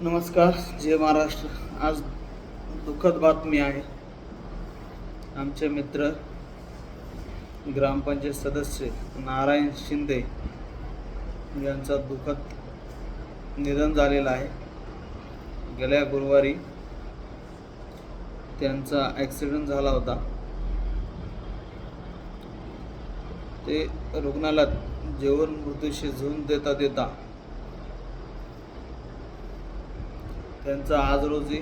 नमस्कार जय महाराष्ट्र. आज दुःखद बातमी आहे. आमचे मित्र ग्रामपंचायत सदस्य नारायण शिंदे यांचा दुःखद निधन झालेलं आहे. गेल्या गुरुवारी त्यांचा ॲक्सिडेंट झाला होता. ते रुग्णालयात जेवण मृत्यूशी झुंज देता देता त्यांचं आज रोजी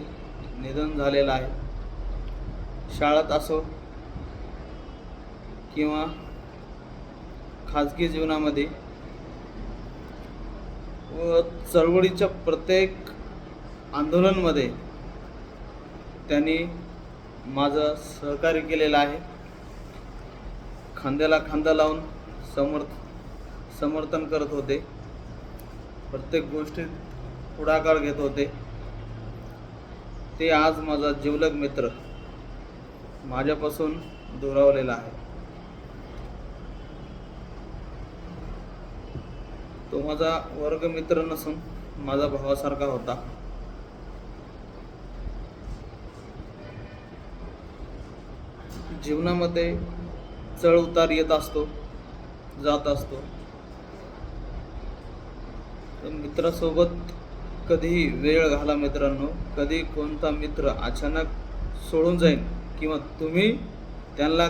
निधन झालेलं आहे. शाळेत असो किंवा खाजगी जीवनामध्ये व चळवळीच्या प्रत्येक आंदोलनमध्ये त्यांनी माझं सहकार्य केलेलं आहे. खांद्याला खांदा लावून समर्थ समर्थन करत होते. प्रत्येक गोष्टीत पुढाकार घेत होते. ते आज माझा जिवलग मित्र माझ्यापासून दुरावलेला आहे. तो माझा वर्गमित्र नसून माझा भावासारखा होता. जीवनामध्ये चढ उतार येत असतो जात असतो. तर मित्रासोबत कधीही वेळ घाला मित्रांनो. कधी कोणता मित्र अचानक सोडून जाईल किंवा तुम्ही त्यांना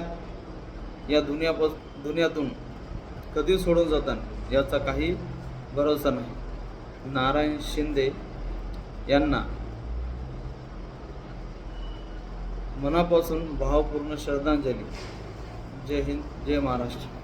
या दुनियापास दुनियातून कधी सोडून जातात याचा काही भरोसा नाही. नारायण शिंदे यांना मनापासून भावपूर्ण श्रद्धांजली. जय हिंद जय महाराष्ट्र.